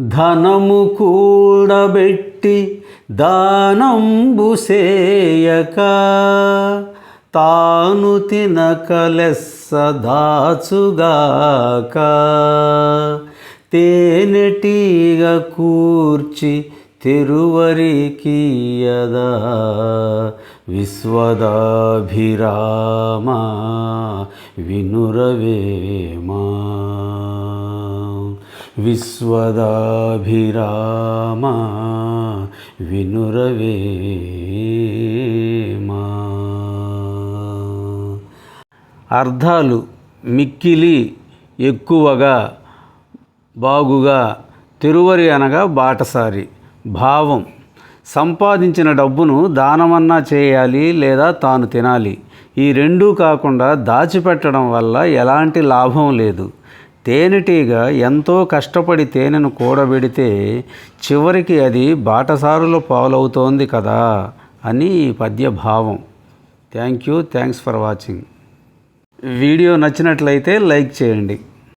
ధనము కూడబెట్టి దానంబు సేయక. తాను తినకలెస్స దాచుగాక. తేనెటీగ కూర్చి తిరువరికీయద విశ్వదాభిరామ వినురవేమా. విశ్వదాభిరామ వినురవేమా అర్థాలు మిక్కిలి ఎక్కువగా బాగుగా తిరువరి అనగా బాటసారి. భావం సంపాదించిన డబ్బును దానమన్నా చేయాలి లేదా తాను తినాలి. ఈ రెండూ కాకుండా దాచిపెట్టడం వల్ల ఎలాంటి లాభం లేదు. తేనెటీగ ఎంతో కష్టపడి తేనెను కూడబెడితే చివరికి అది బాటసారుల పాలవుతోంది కదా అని ఈ పద్య భావం thank you thanks for watching video నచ్చినట్లయితే లైక్ చేయండి.